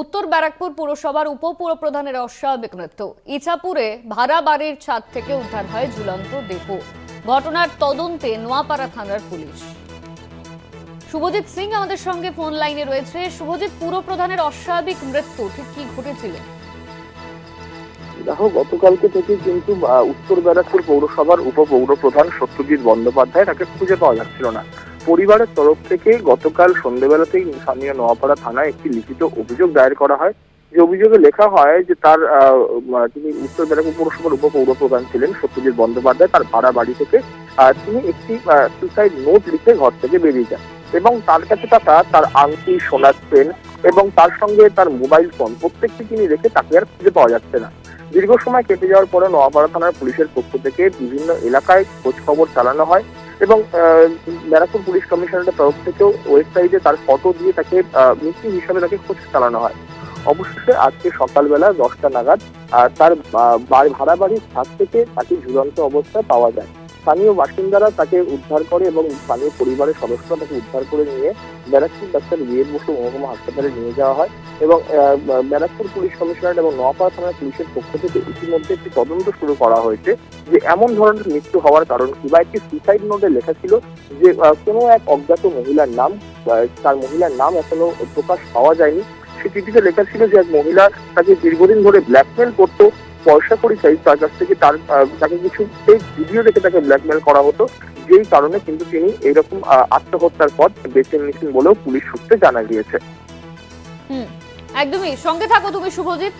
উত্তর ব্যারাকপুর পুরসভার উপপুরপ্রধানের অস্বাভাবিক মৃত্যু। ইছাপুরে ভাড়া বাড়ির ছাদ থেকে উদ্ধার হয় ঝুলন্ত দেহ ঘটনার তদন্তে নোয়াপাড়া থানার পুলিশ। শুভজিৎ সিং আমাদের সঙ্গে ফোন লাইনে রয়েছে। শুভজিৎ, পুরপ্রধানের অস্বাভাবিক মৃত্যু, ঠিক কি ঘটেছিল? দেখো, গতকালকে থেকে কিন্তু উত্তর ব্যারাকপুর পৌরসভার উপপৌর প্রধান সত্যজিৎ বন্দ্যোপাধ্যায় তাকে খুঁজে পাওয়া যাচ্ছিল না। পরিবারের তরফ থেকে গতকাল সন্ধ্যেবেলাতেই স্থানীয় নোয়াপাড়া থানায় একটি লিখিত অভিযোগ দায়ের করা হয়। যে অভিযোগে লেখা হয় যে তার তিনি উত্তর ব্যারাকপুর পৌরসভার উপপৌর প্রধান ছিলেন সত্যজিৎ বন্দ্যোপাধ্যায়। তার ভাড়া বাড়ি থেকে তিনি একটি সুসাইড নোট লিখে ঘর থেকে বেরিয়ে যান এবং তার কাছে থাকা তার আংটি, সোনার চেন এবং তার সঙ্গে তার মোবাইল ফোন প্রত্যেকটি তিনি রেখে তাকে আর খুঁজে পাওয়া যাচ্ছে না। দীর্ঘ সময় কেটে যাওয়ার পরে নোয়াপাড়া থানার পুলিশের পক্ষ থেকে বিভিন্ন এলাকায় খোঁজ খবর চালানো হয়। এবং ব্যারাকপুর পুলিশ কমিশনারের তরফ থেকেও ওয়েবসাইটে তার ফটো দিয়ে তাকে মিষ্টি হিসাবে তাকে খোঁজ চালানো হয়। অবশেষে আজকে সকালবেলা দশটা নাগাদ তার ভাড়া বাড়ির ছাদ থেকে তাকে ঝুলন্ত অবস্থায় পাওয়া যায়। স্থানীয় বাসিন্দারা তাকে উদ্ধার করে এবং স্থানীয় পরিবারের সদস্যরা তাকে উদ্ধার করে নিয়ে ব্যারাকপুর ডাক্তার বিএড বসু মহকুমা হাসপাতালে নিয়ে যাওয়া হয় এবং ব্যারাকপুর পুলিশ কমিশনার এবং নোয়াপাড়া থানার পুলিশের পক্ষ থেকে ইতিমধ্যে একটি তদন্ত শুরু করা হয়েছে যে এমন ধরনের মৃত্যু হওয়ার কারণ কি বা একটি সুসাইড নোটে লেখা ছিল যে কোনো এক অজ্ঞাত মহিলার নাম তার মহিলার নাম এখনও প্রকাশ পাওয়া যায়নি। সে চিঠিতে লেখা ছিল যে এক মহিলা তাকে দীর্ঘদিন ধরে ব্ল্যাকমেল করতো পয়সা করি চাই তার কাছ থেকে তার তাকে কিছু ভিডিও দেখে তাকে ব্ল্যাকমেল করা হতো, যেই কারণে কিন্তু তিনি এইরকম আত্মহত্যার পথ বেছে নিয়েছেন বলেও পুলিশ সূত্রে জানা গিয়েছে। একদমই। সঙ্গে থাকো তুমি, শুভজিৎ।